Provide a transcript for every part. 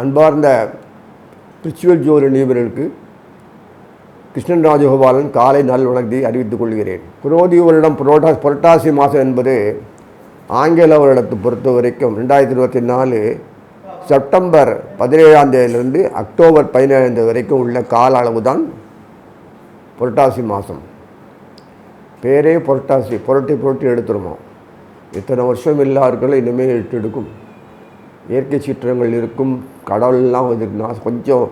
அன்பார்ந்த ரிச்சுவல் ஜோதி நிபுணருக்கு கிருஷ்ணன் ராஜகோபாலன் காலை நல் வணக்கத்தை அறிவித்துக் கொள்கிறேன். புரோதி வருடம் புரோட்டா புரட்டாசி மாதம் என்பது ஆங்கில வருடத்தை பொறுத்த வரைக்கும் ரெண்டாயிரத்தி இருபத்தி நாலு செப்டம்பர் பதினேழாம் தேதியிலிருந்து அக்டோபர் பதினேழாம் தேதி வரைக்கும் உள்ள கால அளவு தான் புரட்டாசி மாதம். பேரே புரட்டாசி புரட்டி புரட்டி எடுத்துருமா இத்தனை வருஷம் எல்லாருக்கும் இனிமேல் எட்டு எடுக்கும். இயற்கை சீற்றங்கள் இருக்கும் கடவுள்லாம் இதுனா கொஞ்சம்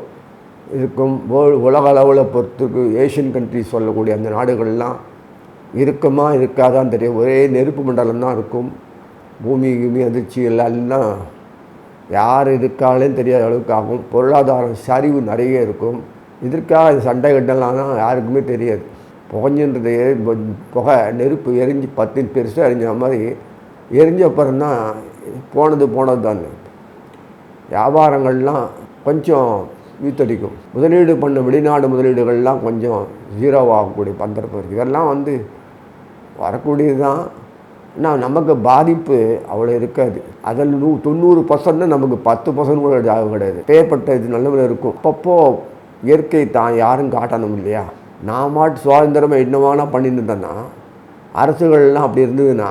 இருக்கும். வேர்ல்டு உலக அளவில் பொறுத்துக்கு ஏஷியன் கண்ட்ரிஸ் சொல்லக்கூடிய அந்த நாடுகள்லாம் இருக்குமா இருக்காதான் தெரியும். ஒரே நெருப்பு மண்டலம் தான் இருக்கும். பூமி கிமி அதிர்ச்சி எல்லாம் யார் இருக்காளேன்னு தெரியாத அளவுக்கு ஆகும். பொருளாதாரம் சரிவு நிறைய இருக்கும். இதற்காக சண்டை கட்டலாம் யாருக்குமே தெரியாது. புகஞ்சுன்றது புகை நெருப்பு எரிஞ்சு பத்து பெருசாக எரிஞ்ச மாதிரி எரிஞ்ச அப்புறம் தான் போனது போனது தான் வியாபாரங்கள்லாம் கொஞ்சம் வீத்தடிக்கும். முதலீடு பண்ண வெளிநாடு முதலீடுகள்லாம் கொஞ்சம் ஜீரோவாகக்கூடிய பந்தரப்பு இருக்குது இதெல்லாம் வந்து வரக்கூடியது தான் ஆனால் நமக்கு பாதிப்பு அவ்வளோ இருக்காது. அதில் நூ தொண்ணூறு பர்சன்ட் நமக்கு பத்து பர்சன்ட் கூட ஆக கிடையாது. பேப்பட்ட இது நல்லவில் இருக்கும். அப்பப்போ இயற்கை தான் யாரும் காட்டணும் இல்லையா? நான் மாட்டு சுதந்திரமாக என்னவானா பண்ணிட்டு இருந்தேன்னா அரசுகள்லாம் அப்படி இருந்ததுன்னா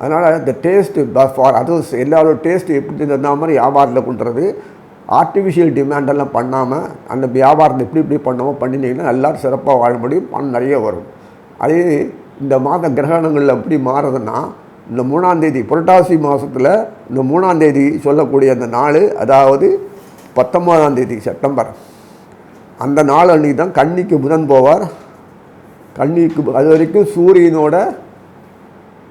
அதனால் இந்த டேஸ்ட்டு ஃபார் அதர்ஸ் எல்லாரோட டேஸ்ட்டு எப்படி இருந்த மாதிரி வியாபாரத்தில் கொண்டுறது ஆர்டிஃபிஷியல் டிமாண்டெல்லாம் பண்ணாமல் அந்த வியாபாரத்தை எப்படி இப்படி பண்ணாமல் பண்ணினீங்கன்னா எல்லோரும் சிறப்பாக வாழ முடியும் பணம் நிறைய வரும். அதே இந்த மாத கிரகணங்கள் எப்படி மாறுதுன்னா இந்த மூணாந்தேதி புரட்டாசி மாதத்தில் இந்த மூணாந்தேதி சொல்லக்கூடிய அந்த நாள் அதாவது பத்தொம்போதாந்தேதி செப்டம்பர். அந்த நாள் அன்றைக்கி தான் கன்னிக்கு புதன் போவார். கன்னிக்கு அது வரைக்கும் சூரியனோட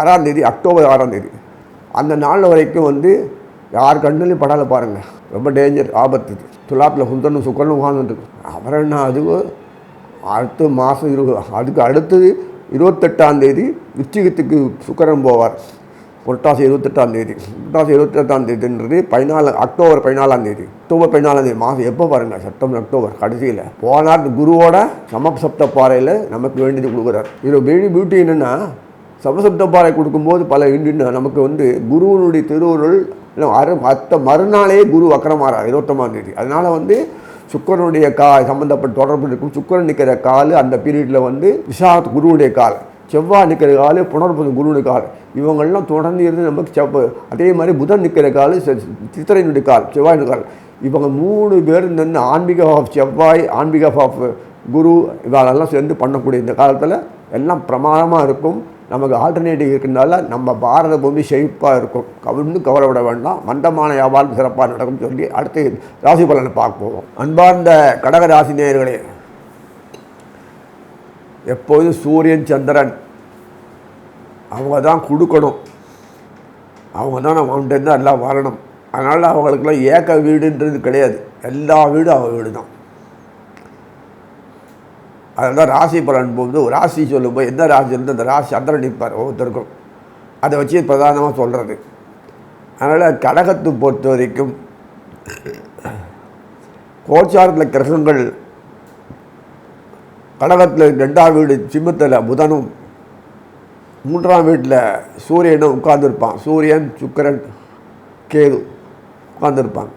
ஆறாம் தேதி அக்டோபர் ஆறாம் தேதி. அந்த நாள் வரைக்கும் வந்து யார் கண்ணுலையும் படாத பாருங்கள் ரொம்ப டேஞ்சர் ஆபத்து துலாப்பில் சுந்தரனும் சுக்கரனும் உட்காந்துருக்கு அப்புறம் என்ன அது அடுத்த மாதம் இரு அதுக்கு அடுத்தது இருபத்தெட்டாம் தேதி விச்சிகத்துக்கு சுக்கரன் போவார். புரட்டாசி இருபத்தெட்டாம் தேதி. புரட்டாசி இருபத்தெட்டாம் தேதின்றது பதினாலு அக்டோபர் பதினாலாம் தேதி. அக்டோபர் பதினாலாம் தேதி மாதம் எப்போ பாருங்கள் செப்டம்பர் அக்டோபர் கடைசியில். போனார் குருவோட சமசப்த பாறையில் நமக்கு வேண்டியது கொடுக்குறார். இது பெரிய பியூட்டி என்னென்னா சமசப்த பாறை கொடுக்கும்போது பல இண்டின்னு நமக்கு வந்து குருவனுடைய திருவுருள் அரு மற்ற மறுநாளே குரு அக்கரமாறார் இருபத்தொம்பதாம் தேதி. அதனால் வந்து சுக்கரனுடைய கா சம்மந்தப்பட்ட தொடர்பு இருக்கும் சுக்கரன் நிற்கிற கால் அந்த பீரியடில் வந்து விசாரத் குருவுடைய கால். செவ்வாய் நிற்கிற கால் புனர்புது குருனு கால் இவங்கள்லாம் தொடர்ந்து இருந்து நமக்கு செவ்வ அதே மாதிரி புதன் நிற்கிற கால் சித்திரையினுடைய கால் செவ்வாயினுடைய கால். இவங்க மூணு பேர் நின்று ஆன்மீக ஆஃப் செவ்வாய் ஆன்மீக ஆஃப் குரு இவரெல்லாம் சேர்ந்து பண்ணக்கூடிய இந்த காலத்தில் எல்லாம் பிரமாதமாக இருக்கும். நமக்கு ஆல்டர்னேட்டிவ் இருக்கிறதுனால நம்ம பாரத பூமி செழிப்பாக இருக்கும். கவிழ்ந்து கவலைப்பட வேண்டாம். மந்தமான வியாபாரம் சிறப்பாக நடக்கும் சொல்லி அடுத்து ராசி பலனை பார்க்க அன்பார்ந்த கடக ராசி நேயர்களே எப்போதும் சூரியன் சந்திரன் அவங்க தான் கொடுக்கணும். அவங்க தான் நம்ம அவன்கிட்ட எல்லாம் வரணும். அதனால் அவங்களுக்கெல்லாம் ஏக்க வீடுன்றது கிடையாது. எல்லா வீடும் அவங்க வீடு தான் அதனால் ராசி பலன் போது ராசி சொல்லும்போது எந்த ராசி இருந்து அந்த ராசி சந்திரன் நிற்பார் ஒவ்வொருத்தருக்கும். அதை வச்சு பிரதானமாக சொல்கிறது அதனால் கடகத்தை பொறுத்த வரைக்கும் கோச்சாரத்தில் கிரகங்கள் கடகத்தில் ரெண்டாம் வீடு சிம்மத்தில் புதனும் மூன்றாம் வீட்டில் சூரியனும் உட்காந்துருப்பான் சூரியன் சுக்கரன் கேது உட்காந்துருப்பாங்க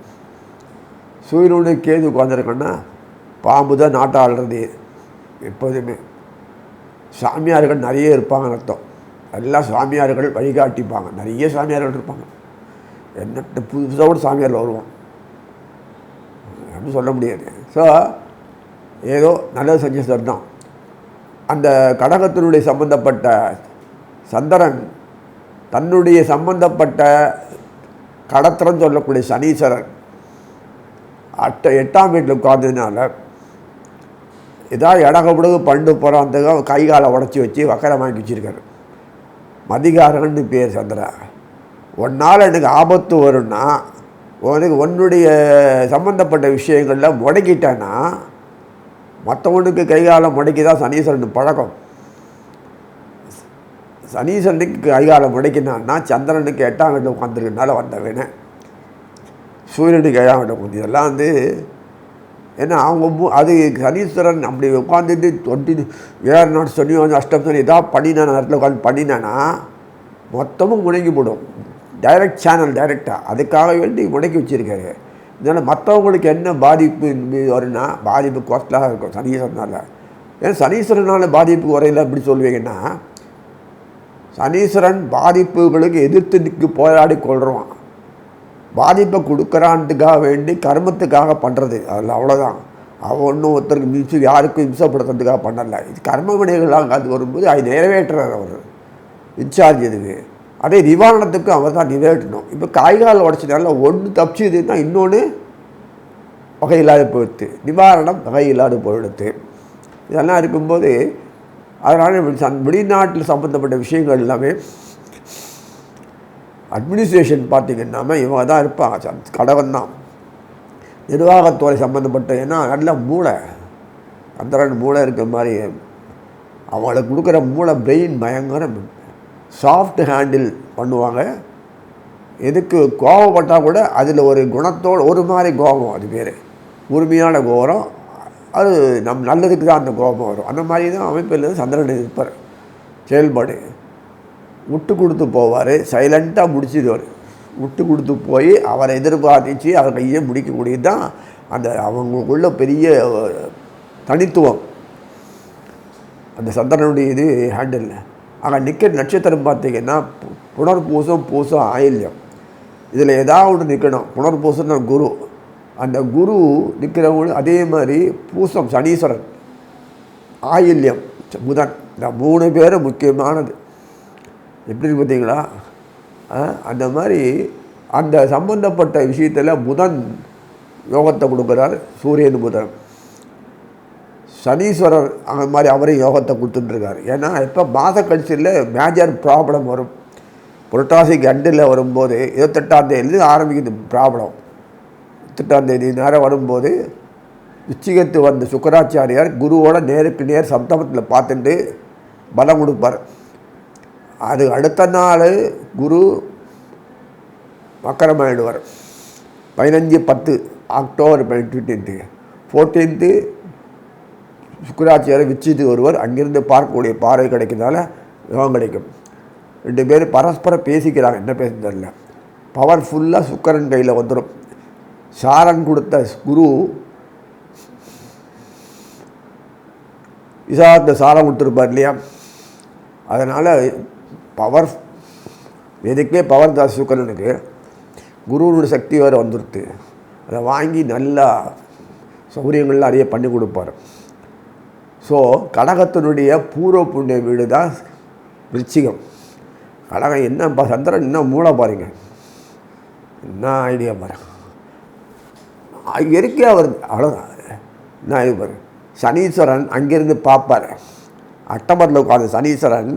சூரியனுடைய கேது உட்காந்துருக்கோன்னா பாம்பு தான் நாட்டாளுறது எப்போதுமே. சாமியார்கள் நிறைய இருப்பாங்க அர்த்தம். எல்லா சாமியார்கள் வழிகாட்டிப்பாங்க. நிறைய சாமியார்கள் இருப்பாங்க. என்னட்டு புதுசாக சாமியாரில் வருவோம். அப்படின்னு சொல்ல முடியாது. ஸோ ஏதோ நல்லது செஞ்ச சார் தான். அந்த கடகத்தினுடைய சம்பந்தப்பட்ட சந்திரன் தன்னுடைய சம்பந்தப்பட்ட கடத்திரன்னு சொல்லக்கூடிய சனீஸ்வரன் அட்ட எட்டாம் வீட்டில் உட்கார்ந்ததுனால ஏதாவது இடகப்படுகு பண்டு போகிறான் கை காலை உடச்சி வச்சு வக்கரமாக்கி வச்சுருக்காரு. மதிகாரன்னு பேர் சந்திரா. ஒன்னால் எனக்கு ஆபத்து வரும்னா உனக்கு உன்னுடைய சம்மந்தப்பட்ட விஷயங்களில் முடக்கிட்டேன்னா மற்றவனுக்கு கைகாலம் முடக்கி தான் சனீஸ்வரன் பழக்கம். சனீஸ்வரனுக்கு அதிகாரம் முடக்கினான்னா சந்திரனுக்கு எட்டாம் வீட்டில் உட்காந்துருக்கனால வந்தவன. சூரியனுக்கு ஏழாம் வீட்டில் உட்காந்து இதெல்லாம் வந்து ஏன்னா அவங்க அது சனீஸ்வரன் அப்படி உட்காந்துட்டு தொட்டி ஏழு நாள் சனி வந்து அஷ்டம் சனி ஏதாவது பண்ணினா நேரத்தில் உட்காந்து பண்ணினானா மொத்தமும் முடங்கி போடும். டைரக்ட் சேனல் டைரெக்டாக அதுக்காக வேண்டி முடக்கி வச்சுருக்காரு. இதனால் மற்றவங்களுக்கு என்ன பாதிப்பு வரும்னா பாதிப்பு கோஸ்டலாக இருக்கும் சனீஸ்வரனால். ஏன்னா சனீஸ்வரனால் பாதிப்பு குறையில எப்படி சொல்லுவீங்கன்னா சனீஸ்வரன் பாதிப்புகளுக்கு எதிர்த்து நிற்கு போராடி கொள்கிறான் பாதிப்பை கொடுக்குறான்ட்டுக்காக வேண்டி கர்மத்துக்காக பண்ணுறது அதில் அவ்வளோதான் அவன் ஒன்றும் ஒருத்தருக்கு மிச்சு யாருக்கும் இம்சப்படுத்துறதுக்காக பண்ணலை. இது கர்ம வினைகளாக அது வரும்போது அதை நிறைவேற்றுறார் அவர். இன்சார்ஜ் இதுக்கு அதே நிவாரணத்துக்கும் அவர் தான் நிறைவேற்றணும் இப்போ காய்கால் உடச்சினால ஒன்று தப்பிச்சுதுன்னா இன்னொன்று வகையில்லாத போயிடுது நிவாரணம் வகையில்லாத போயிடுது இதெல்லாம் இருக்கும்போது அதனால் வெளிநாட்டில் சம்மந்தப்பட்ட விஷயங்கள் எல்லாமே அட்மினிஸ்ட்ரேஷன் பார்த்திங்கன்னா இவங்க தான் இருப்பாங்க கடவன் தான். நிர்வாகத்துறை சம்மந்தப்பட்ட ஏன்னா நல்ல மூளை. சந்திரன் மூளை இருக்கிற மாதிரி அவங்களுக்கு கொடுக்குற மூளை பிரெயின் பயங்கரம் சாஃப்ட் ஹேண்டில் பண்ணுவாங்க. எதுக்கு கோபப்பட்டால் கூட அதில் ஒரு குணத்தோடு ஒரு மாதிரி கோபம் அது பேர் உரிமையான கோபம் அது நம் நல்லதுக்கு தான் அந்த கோபம் வரும். அந்த மாதிரி தான் அமைப்பில் சந்திரன் இருப்பார். செயல்பாடு. விட்டு கொடுத்து போவார். சைலண்ட்டாக முடிச்சிடுவார். விட்டு கொடுத்து போய் அவரை எதிர்பார்த்துச்சு அவர் கையை முடிக்கக்கூடியது தான் அந்த அவங்களுக்குள்ள பெரிய தனித்துவம். அந்த சந்திரனுடைய இது ஹேண்டில் ஆனால் நிற்கிற நட்சத்திரம் பார்த்தீங்கன்னா புனர்பூசம் பூசம் ஆயில்யம். இதில் ஏதாவது ஒன்று நிற்கணும் புனர்பூசம் குரு. அந்த குரு நிற்கிறவங்களும் அதே மாதிரி பூசம் சனீஸ்வரன் ஆயில்யம் புதன் இந்த மூணு பேரும் முக்கியமானது. எப்படி பார்த்தீங்களா? அந்த மாதிரி அந்த சம்பந்தப்பட்ட விஷயத்தில் புதன் யோகத்தை கொடுக்குறார் சூரியன் புதன். சனீஸ்வரர் அந்த மாதிரி அவரையும் யோகத்தை கொடுத்துட்டுருக்காரு. ஏன்னா இப்போ மாத கழிச்சியில் மேஜர் ப்ராப்ளம் வரும். புரட்டாசிக்கு அண்டில் வரும்போது இருபத்தெட்டாம் தேதி ஆரம்பிக்குது ப்ராப்ளம் இருபத்தெட்டாம் தேதி நேரம் வரும்போது உச்சிகத்து வந்த சுக்கராச்சாரியார் குருவோட நேருக்கு நேர் சப்தமத்தில் பார்த்துட்டு பலம் கொடுப்பார். அது அடுத்த நாள் குரு மக்கரமாயிடுவார் பதினஞ்சு பத்து அக்டோபர் ஃபிஃப்டீன்த்து ஃபோர்டீன்த்து சுக்கராச்சாரியர் விச்சித்து ஒருவர் அங்கிருந்து பார்க்கக்கூடிய பார்வை கிடைக்கிறதால யோகம் கிடைக்கும். ரெண்டு பேரும் பரஸ்பரம் பேசிக்கிறாங்க. என்ன பேச பவர்ஃபுல்லாக சுக்கரன் கையில் வந்துடும் சாரம் கொடுத்த குரு விசாரத்தை சாரம் கொடுத்துருப்பார் இல்லையா? அதனால் பவர் எதுக்கே பவர் தாஸ் சுக்கரனுக்கு குருவனுடைய சக்தி வேறு வந்துடுது அதை வாங்கி நல்லா சௌகரியங்கள்லாம் நிறைய பண்ணி கொடுப்பார். ஸோ கடகத்தினுடைய பூர்வ புண்ணிய வீடு தான் விருச்சிகம். கடகம் என்ன சந்திரன் என்ன மூளை பாருங்கள் என்ன ஐடியா பாரு இயற்கையாக வருது அவ்வளோதான் நான் இது சனீஸ்வரன் அங்கேருந்து பார்ப்பார். அட்டமரில் உட்காந்து சனீஸ்வரன்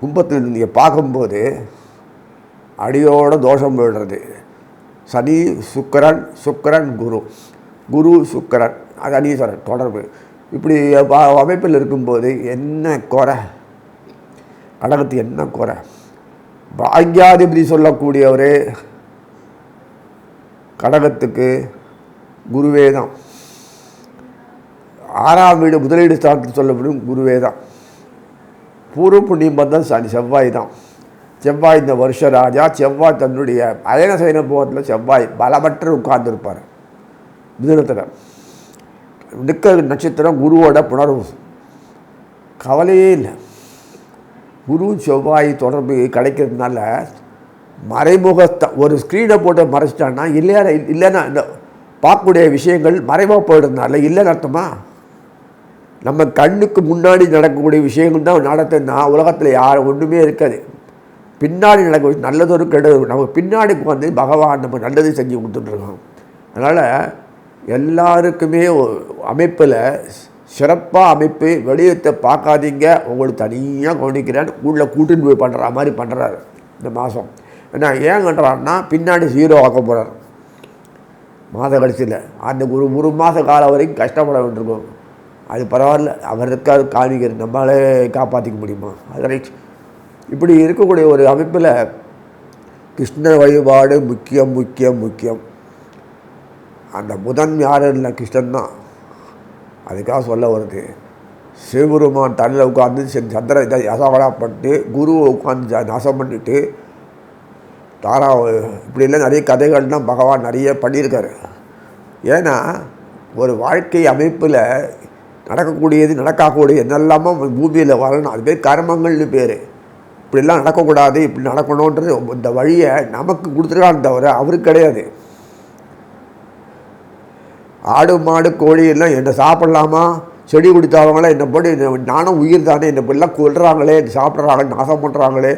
கும்பத்தில் நீங்கள் பார்க்கும்போது அடியோட தோஷம் போயிடுறது. சனி சுக்கரன் சுக்கரன் குரு. குரு சுக்கரன் அது அனீஸ்வரன் தொடர்பு. இப்படி அமைப்பில் இருக்கும்போது என்ன குறை? கடகத்து என்ன குறை? பாக்யாதிபதி சொல்லக்கூடியவர் கடகத்துக்கு குருவே தான் ஆறாம் வீடு முதலீடு ஸ்தானத்தில் சொல்லப்படும் குருவே தான் பூர்வ புண்ணியம் பந்தம் சனி செவ்வாய் தான் செவ்வாய் இந்த வருஷ ராஜா செவ்வாய் தன்னுடைய அயன சைன போகத்தில் செவ்வாய் பலமற்ற உட்கார்ந்துருப்பார். மிதனத்தில். நிற்க நட்சத்திரம் குருவோட புணர்வு. கவலையே இல்லை. குரு செவ்வாய் தொடர்பு கிடைக்கிறதுனால மறைமுகத்தை ஒரு ஸ்க்ரீனை போட்டு மறைச்சிட்டான்னா இல்லையா இல்லைன்னா இந்த பார்க்கக்கூடிய விஷயங்கள் மறைவாக போயிடுறதுனால இல்லைன்னு அர்த்தமா? நம்ம கண்ணுக்கு முன்னாடி நடக்கக்கூடிய விஷயங்கள் தான் நடத்துனா உலகத்தில் யார் ஒன்றுமே இருக்காது. பின்னாடி நடக்க நல்லதொரு கெடுதல் நம்ம பின்னாடி வந்து பகவான் நம்ம நல்லது செஞ்சு கொடுத்துட்ருக்கோம் அதனால் எல்லாருக்குமே அமைப்பில் சிறப்பாக அமைப்பு வெளியத்தை பார்க்காதீங்க. உங்களுக்கு தனியாக கவனிக்கிறேன்னு உள்ளே கூட்டின்னு போய் பண்ணுற மாதிரி பண்ணுறாரு இந்த மாதம் நான் ஏன் கட்டுறாருன்னா பின்னாடி ஜீரோ ஆக்க போகிறார் மாத கடைசியில். அந்த ஒரு ஒரு மாத காலம் வரைக்கும் கஷ்டப்பட வேண்டியிருக்கும். அது பரவாயில்ல. அவர் இருக்காது காமிக்கிறது நம்மளாலே காப்பாற்றிக்க முடியுமா? அது ரைட் இப்படி இருக்கக்கூடிய ஒரு அமைப்பில் கிருஷ்ண வழிபாடு முக்கியம் முக்கியம் முக்கியம். அந்த புதன் யாரும் இல்லை கிருஷ்ணன் தான். அதுக்காக சொல்ல வருது. சிவபெருமான் தண்ணில் உட்காந்து சந்திர இதை அசவடாப்பட்டு குருவை உட்காந்து நாசம் பண்ணிட்டு தாரா இப்படிலாம் நிறைய கதைகள்லாம் பகவான் நிறைய பண்ணியிருக்காரு. ஏன்னா ஒரு வாழ்க்கை அமைப்பில் நடக்கக்கூடியது நடக்கக்கூடியது என்னெல்லாமோ பூமியில் வரணும். அது பேர் கர்மங்கள்னு பேர். இப்படிலாம் நடக்கக்கூடாது இப்படி நடக்கணுன்றது இந்த வழியை நமக்கு கொடுத்துருக்கான் தவிர அவருக்கு கிடையாது. ஆடு மாடு கோழி எல்லாம் சாப்பிட்லாமா? செடி கொடுத்தவங்களாம் என்னை போட்டு நானும் உயிர் தானே? என்ன இப்படிலாம் கொள்கிறாங்களே சாப்பிட்றாங்களே? நாசம் பண்ணுறாங்களே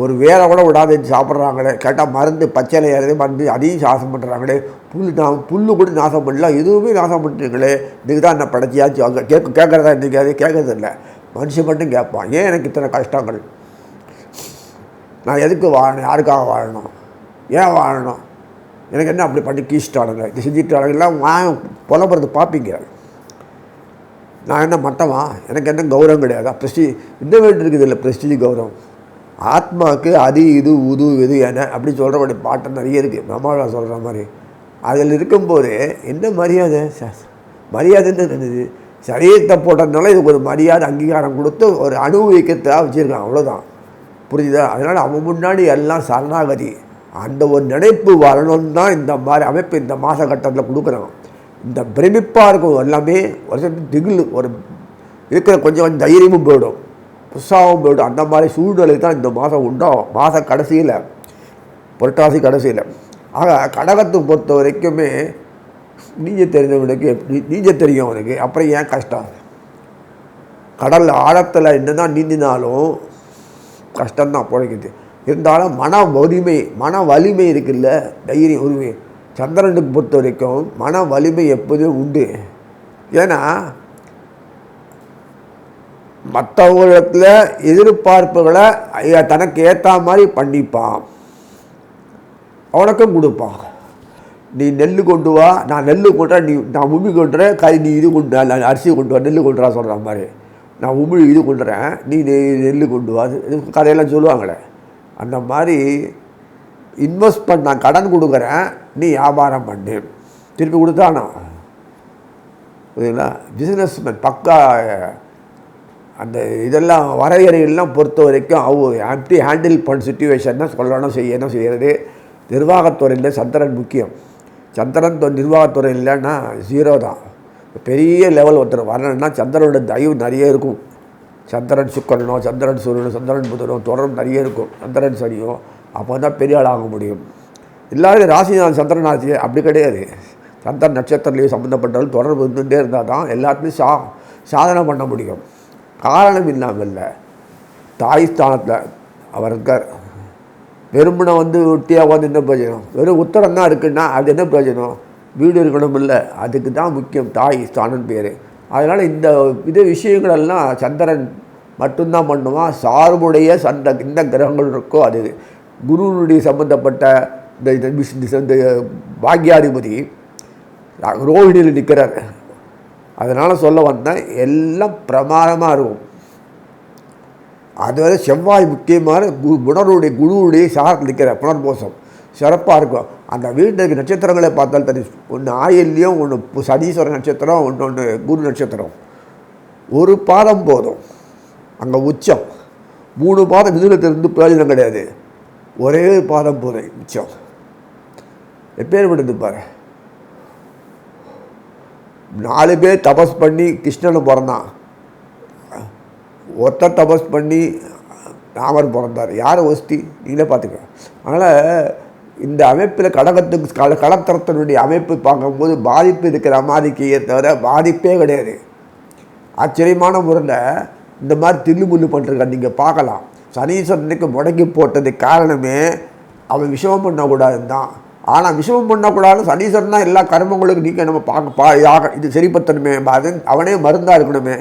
ஒரு வேலை கூட விடாது சாப்பிட்றாங்களே. கேட்டால் மருந்து பச்சையில ஏறதே மருந்து அதையும் நாசம் பண்ணுறாங்களே புல் நான் புல் கூட நாசம் பண்ணல எதுவுமே நாசம் பண்ணுறீங்களே இதுக்கு தான் என்ன படைச்சியாச்சு அங்கே கேட்க கேட்குறதா இன்றைக்கி அது கேட்கறதில்ல. மனுஷன் மட்டும் கேட்பான். ஏன் எனக்கு இத்தனை கஷ்டங்கள்? நான் எதுக்கு வாழணும்? யாருக்காக வாழணும்? ஏன் வாழணும்? எனக்கு என்ன அப்படி பண்ணி கீழ்ச்சிட்டானுங்க இது செஞ்சுட்டானுங்கலாம் வா புலம்புறது பார்ப்பீங்க நான் என்ன மட்டமா? எனக்கு என்ன கௌரவம் கிடையாது. ப்ரெஸ்டி இந்த வேண்டு இருக்குது இல்லை ப்ரெஸ்டீஜ் கௌரவம். ஆத்மாவுக்கு அது இது உது இது என அப்படி சொல்கிறபடி பாட்டு நிறைய இருக்குது பிரம்மாவா சொல்கிற மாதிரி. அதில் இருக்கும்போது என்ன மரியாதை? ச- மரியாதைன்னு இருந்தது சரீரத்தை போட்டதுனால இதுக்கு ஒரு மரியாதை அங்கீகாரம் கொடுத்து ஒரு அனுபவிக்கத்தான் வச்சுருக்கான். அவ்வளோதான் புரியுதா அதனால் அவன் முன்னாடி எல்லாம் சரணாகதி. அந்த ஒரு நினைப்பு வரணும்னு தான் இந்த மாதிரி அமைப்பு இந்த மாத கட்டத்தில் கொடுக்குறான். இந்த பிரமிப்பாக இருக்கும் எல்லாமே ஒரு திகில் ஒரு இருக்கிற கொஞ்சம் கொஞ்சம் தைரியமும் போயிடும். புஷாவும் போய்ட்டு அந்த மாதிரி சூழ்நிலை தான் இந்த மாதம் உண்டாகும் மாத கடைசியில் புரட்டாசி கடைசியில். ஆக கடகத்தை பொறுத்த வரைக்குமே நீஞ்ச தெரிஞ்சவனுக்கு எப்படி நீஞ்ச தெரியும் அவனுக்கு அப்புறம் ஏன் கஷ்டம்? கடல் ஆழத்தில் என்ன தான் நீந்தினாலும் கஷ்டம்தான் பிழைக்குது. இருந்தாலும் மன வலிமை மன வலிமை இருக்குல்ல தைரியம் உரிமை. சந்திரனுக்கு பொறுத்த வரைக்கும் மன வலிமை எப்போதும் உண்டு. ஏன்னா மற்றவங்களிடத்தில் எதிர்பார்ப்புகளை ஐயா, தனக்கு ஏற்ற மாதிரி பண்ணிப்பான். அவனுக்கும் கொடுப்பான். நீ நெல் கொண்டு வா நான் நெல் கொண்டா நீ நான் உமி கொண்டுறேன் கறி நீ இது கொண்டு நான் அரிசி கொண்டு வா நெல் கொண்டு வா சொல்கிற மாதிரி. நான் உமிழ் இது கொண்டுறேன் நீ நெல் கொண்டு வா. இது கதையெல்லாம் சொல்லுவாங்களே. அந்த மாதிரி இன்வெஸ்ட் பண்ண நான் கடன் கொடுக்குறேன் நீ வியாபாரம் பண்ணு. திருப்பி கொடுத்தானா? புரியுங்களா பிஸ்னஸ்மேன் பக்கா அந்த இதெல்லாம் வரையறைகள்லாம் பொறுத்த வரைக்கும் அவங்க எப்படி ஹேண்டில் பண்ண சுச்சுவேஷன் சொல்லணும் செய்யணும் செய்கிறது நிர்வாகத்துறையில் சந்திரன் முக்கியம். சந்திரன் தொ- நிர்வாகத்துறை இல்லைன்னா ஜீரோ தான். பெரிய லெவல் ஒருத்தர் வரணும்னா சந்திரனோட தயவு நிறைய இருக்கும். சந்திரன் சுக்கரனோ சந்திரன் சூரியனோ சந்திரன் புதனோ தொடரும் நிறைய இருக்கும். சந்திரன் சனியோ அப்போ தான் பெரிய ஆளாக முடியும். எல்லாரும் ராசிநாதன் சந்திரன் ஆச்சு. அப்படி கிடையாது. சந்திரன் நட்சத்திரத்துலேயும் சம்மந்தப்பட்டவர்கள் தொடர்பு இருந்துகிட்டே இருந்தால் தான் எல்லாத்துலேயும் சா சாதனை பண்ண முடியும். காரணம் இல்லாமல் இல்லை தாய் ஸ்தானத்தில் அவர் இருக்கார். வெறுமனை வந்து ஒட்டியாக வந்து என்ன பிரயோஜனம்? வெறும் உத்தரம் தான் இருக்குன்னா அது என்ன பிரயோஜனம்? வீடு இருக்கணும் இல்லை. அதுக்கு தான் முக்கியம் தாய் ஸ்தானம் பேர். அதனால் இந்த இது விஷயங்களெல்லாம் சந்திரன் மட்டும்தான் பண்ணுவான். சார்புடைய சந்த இந்த கிரகங்கள் இருக்கோ அது குருனுடைய சம்பந்தப்பட்ட இந்த இந்த இந்த- இந்த பாக்யாதிபதி ரோஹிணியில் நிற்கிறார். அதனால் சொல்ல வந்தேன் எல்லாம் பிரமாதமாக இருக்கும். அதுவரை செவ்வாய் முக்கியமான குரு புனருடைய குருவுடைய சாரத்தில் நிற்கிற புனர்போசம் சிறப்பாக இருக்கும். அந்த வீட்டுக்கு நட்சத்திரங்களை பார்த்தால் தனி ஒன்று ஆயில்லையும் ஒன்று சனீஸ்வர நட்சத்திரம் ஒன்று ஒன்று குரு நட்சத்திரம். ஒரு பாதம் போதும். அங்கே உச்சம். மூணு பாதம் மிதுனத்திலிருந்து பிரயோஜனம் கிடையாது. ஒரே பாதம் போதும். உச்சம். எப்பேற்பட்டது பாரு? நாலு பேர் தபஸ் பண்ணி கிருஷ்ணன் பிறந்தான். ஒருத்தர் தபஸ் பண்ணி ராமர் பிறந்தார். யார் ஒஸ்தி? நீங்களே பார்த்துக்க. அதனால் இந்த அமைப்பில் கடகத்துக்கு கல கலத்தரத்தினுடைய அமைப்பு பார்க்கும்போது பாதிப்பு இருக்கிற அமாதிக்கையே தவிர பாதிப்பே கிடையாது. ஆச்சரியமான முறையில் இந்த மாதிரி தில்லு முல்லு பண்ணுறத நீங்கள் பார்க்கலாம். சனீஸ்வரனுக்கு முடக்கி போட்டதுக்கு காரணமே அவன் விஷமம் பண்ணக்கூடாதுன்னு தான். ஆனால் விஷமம் பண்ணக்கூடாது சனீஸ்வரன் தான் எல்லா கர்மங்களுக்கும் நீங்கள் நம்ம பார்க்க பா யாக இது சரிப்பத்தணுமே அதன் அவனே மருந்தாக இருக்கணுமே.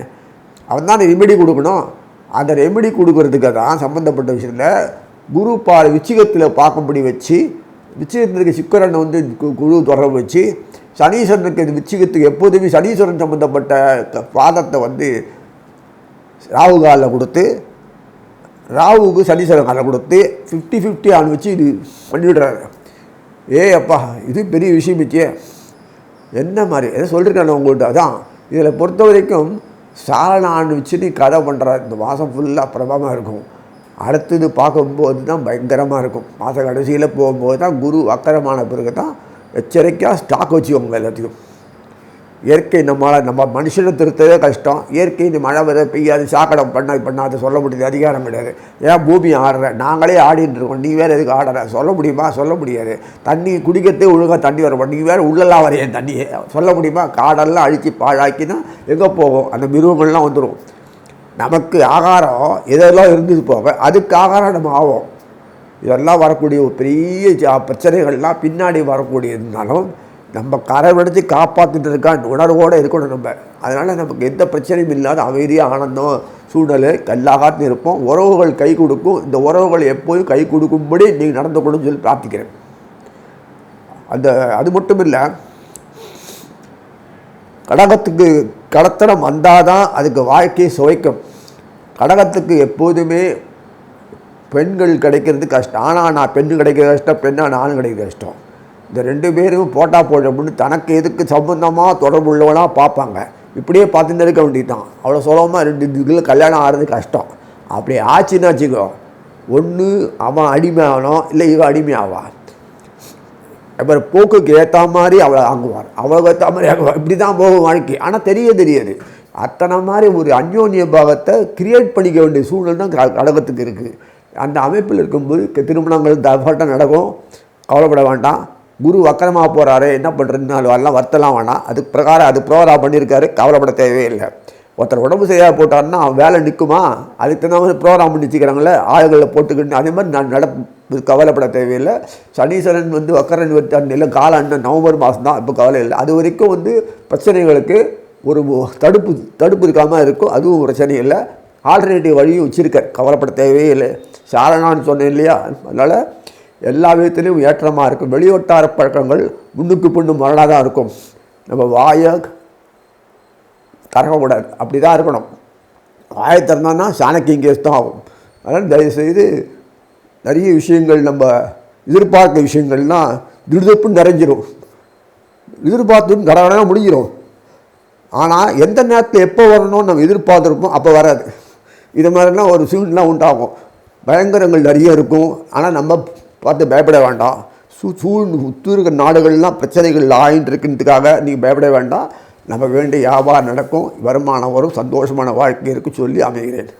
அவன் தான் ரெமெடி கொடுக்கணும். அந்த ரெமெடி கொடுக்கறதுக்கு தான் சம்மந்தப்பட்ட விஷயத்தில் குரு பா விச்சிகத்தில் பார்க்கும்படி வச்சு விச்சிகத்திற்கு சுக்கரனை வந்து கு- குரு தொடர்பு வச்சு சனீஸ்வரனுக்கு இது விச்சிகத்துக்கு எப்போதுமே சனீஸ்வரன் சம்மந்தப்பட்ட பாதத்தை வந்து ராகு காலில் கொடுத்து ராகுவுக்கு சனீஸ்வரன் காலில் கொடுத்து ஃபிஃப்டி ஃபிஃப்டி ஆன் வச்சு இது பண்ணிவிடுறாரு ஏ அப்பா இது பெரிய விஷயம் இச்சே என்ன மாதிரி? எதை சொல்லியிருக்காங்க உங்கள்கிட்ட அதான் இதில் பொறுத்த வரைக்கும் சாரண வச்சு நீ கதை பண்ணுற இந்த மாதம் ஃபுல்லாக பிரபமாக இருக்கும். அடுத்தது பார்க்கும்போது தான் பயங்கரமாக இருக்கும். மாத கடைசியில் போகும்போது தான் குரு அக்கரமான பிறகு தான் எச்சரிக்கையாக ஸ்டாக் வச்சுக்கோங்க எல்லாத்தையும். இயற்கை நம்மளால் நம்ம மனுஷனை திருத்தவே கஷ்டம். இயற்கை இந்த மழை வர பெய்யாது சாக்கடம் பண்ண பண்ணாது சொல்ல முடியாது அதிகாரம் கிடையாது. ஏன் பூமி ஆடுற? நாங்களே ஆடிட்டு இருக்கோம். நீ வேறு எதுக்கு ஆடுற? சொல்ல முடியுமா? சொல்ல முடியாது. தண்ணி குடிக்கிறதே ஒழுங்காக தண்ணி வர நீ வேறு உள்ளெல்லாம் வரையன் தண்ணியை. சொல்ல முடியுமா? காடெல்லாம் அழித்து பாழாக்கினா எங்கே போகும்? அந்த மிருகங்கள்லாம் வந்துடும் நமக்கு ஆகாரம் எதெல்லாம் இருந்தது போக அதுக்கு ஆகாரம் நம்ம ஆகும் இதெல்லாம் வரக்கூடிய ஒரு பெரிய ஜா- பிரச்சனைகள்லாம் பின்னாடி வரக்கூடியதுனாலும் நம்ம கரை வெடித்து காப்பாற்றிட்டு இருக்கான் உணர்வோடு இருக்கணும் நம்ம. அதனால் நமக்கு எந்த பிரச்சனையும் இல்லாத அமைதியாக ஆனந்தம் சூழ்நிலை கல்லாகாத்து இருப்போம். உறவுகள் கை கொடுக்கும். இந்த உறவுகள் எப்போதும் கை கொடுக்கும்படி நீங்கள் நடந்துக்கணும்னு சொல்லி பிரார்த்திக்கிறேன். அந்த அது மட்டும் இல்லை கடகத்துக்கு கடத்தனம் வந்தால் தான் அதுக்கு வாழ்க்கையை சுவைக்கும். கடகத்துக்கு எப்போதுமே பெண்கள் கிடைக்கிறது கஷ்டம். ஆனால் நான் பெண்ணு கிடைக்கிறது கஷ்டம் பெண்ணாக நான் கிடைக்கிறது கஷ்டம். இந்த ரெண்டு பேரும் போட்டா போடுறோம்னு தனக்கு எதுக்கு சம்பந்தமாக தொடர்பு உள்ளவனாக பார்ப்பாங்க. இப்படியே பார்த்துட்டு இருக்க வேண்டியதான் அவ்வளோ சுலபமாக ரெண்டு இதுக்குள்ள கல்யாணம் ஆகிறது கஷ்டம். அப்படி ஆச்சுன்னு வச்சுக்கோ ஒன்று அவன் அடிமை ஆகணும் இல்லை இவன் அடிமை ஆவா அப்புறம் போக்குக்கு ஏற்ற மாதிரி அவளை வாங்குவார். அவளுக்கு ஏற்ற மாதிரி வாங்குவார். இப்படி தான் போகும் வாழ்க்கை. ஆனால் தெரிய தெரியாது. அத்தனை மாதிரி ஒரு அந்யோன்ய பாகத்தை கிரியேட் பண்ணிக்க வேண்டிய சூழ்நிலை தான் க- கடகத்துக்கு இருக்குது அந்த அமைப்பில் இருக்கும்போது திருமணங்கள் தபாட்டம் நடக்கும். கவலைப்பட வேண்டாம். குரு வக்கரமாக போகிறாரு என்ன பண்ணுறதுன்னு எல்லாம் வருத்தலாம் வேணாம். அதுக்கு பிரகாரம் அது ப்ரோக்ராம் பண்ணியிருக்காரு கவலைப்பட தேவையில்லை. ஒருத்தர் உடம்பு சரியாக போட்டாருன்னா அவன் வேலை நிற்குமா? அதுக்கு தகுந்த மாதிரி ப்ரோக்ராம் பண்ணி வச்சுக்கிறாங்களே ஆளுகளில் போட்டுக்கிட்டு அதே மாதிரி நான் நட கவலைப்பட தேவையில்லை. சனீஸ்வரன் வந்து வக்கரன் வந்து அந்த இல்லை காலாண்டு நவம்பர் மாதம் தான் இப்போ கவலை இல்லை. அது வரைக்கும் வந்து பிரச்சனைகளுக்கு ஒரு தடுப்பு தடுப்பு இருக்காமல் இருக்கும் அதுவும் பிரச்சனை இல்லை. ஆல்டர்னேட்டிவ் வழியும் வச்சுருக்கார் கவலைப்பட தேவையே இல்லை. சாரணான்னு சொன்னேன் இல்லையா? அதனால் எல்லா விதத்துலேயும் ஏற்றமாக இருக்கும். வெளிவட்டார பழக்கங்கள் முன்னுக்கு பின்னு மரணாக தான் இருக்கும். நம்ம வாயை திறக்கக்கூடாது அப்படி தான் இருக்கணும். வாயை திறந்தோன்னா சாணக்கியம் கேஸ் தான் ஆகும். அதனால் தயவுசெய்து நிறைய விஷயங்கள் நம்ம எதிர்பார்க்க விஷயங்கள்லாம் திடுதப்புன்னு நிறைஞ்சிரும். எதிர்பார்த்து கடகடனாக முடிஞ்சிடும் ஆனால் எந்த நேரத்தில் எப்போ வரணும்னு நம்ம எதிர்பார்த்துருப்போம் அப்போ வராது. இது மாதிரிலாம் ஒரு சூழ்நிலாம் உண்டாகும். பயங்கரங்கள் நிறைய இருக்கும். ஆனால் நம்ம பார்த்து பயப்பட வேண்டாம். சூ சூழ் சுற்றி நாடுகள்லாம் பிரச்சனைகள் ஆயின்னு நீங்கள் பயப்பட வேண்டாம். நம்ம வேண்டிய வியாபாரம் நடக்கும். வருமானம் வரும். சந்தோஷமான வாழ்க்கை இருக்கு சொல்லி அமைகிறேன்.